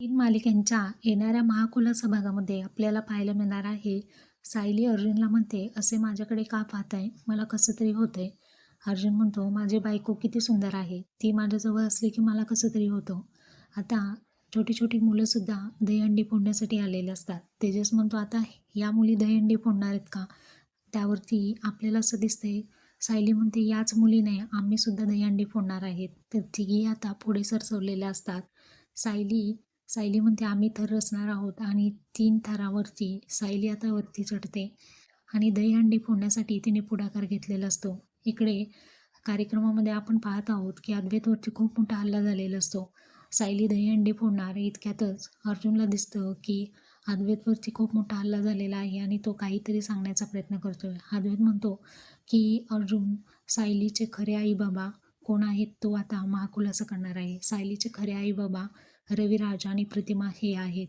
तीन मालिकांच्या येणाऱ्या महाकुला भागामध्ये आपल्याला पाहायला मिळणार आहे. सायली अर्जुनला म्हणते असे माझ्याकडे का पाहताय? मला कसं तरी होतंय. अर्जुन म्हणतो माझी बायको किती सुंदर आहे. ती माझ्याजवळ असली की मला कसं तरी होतं. आता छोटी छोटी मुलंसुद्धा दहीहंडी फोडण्यासाठी आलेले असतात. तेजस म्हणतो आता या मुली दहीहंडी फोडणार आहेत का? त्यावरती आपल्याला असं दिसतंय. सायली म्हणते याच मुलीने आम्हीसुद्धा दहीहंडी फोडणार आहेत. तर तिघी आता पुढे सरसवलेल्या असतात. सायली सायली म्हणते आम्ही थर रचणार आहोत आणि तीन थरावरती सायली आता वरती चढते आणि दहीहंडी फोडण्यासाठी तिने पुढाकार घेतलेला असतो. इकडे कार्यक्रमामध्ये आपण पाहत आहोत की अद्वैतवरती खूप मोठा हल्ला झालेला असतो. सायली दहीहंडी फोडणार इतक्यातच अर्जुनला दिसतं की अद्वैतवरती खूप मोठा हल्ला झालेला आहे आणि तो काहीतरी सांगण्याचा प्रयत्न करतोय. अद्वैत म्हणतो की अर्जुन सायलीचे खरे आई बाबा कोण आहेत? तो आता महाखुलासा करणार आहे. सायलीचे खरे आई बाबा रविराज आणि प्रतिमा हे आहेत.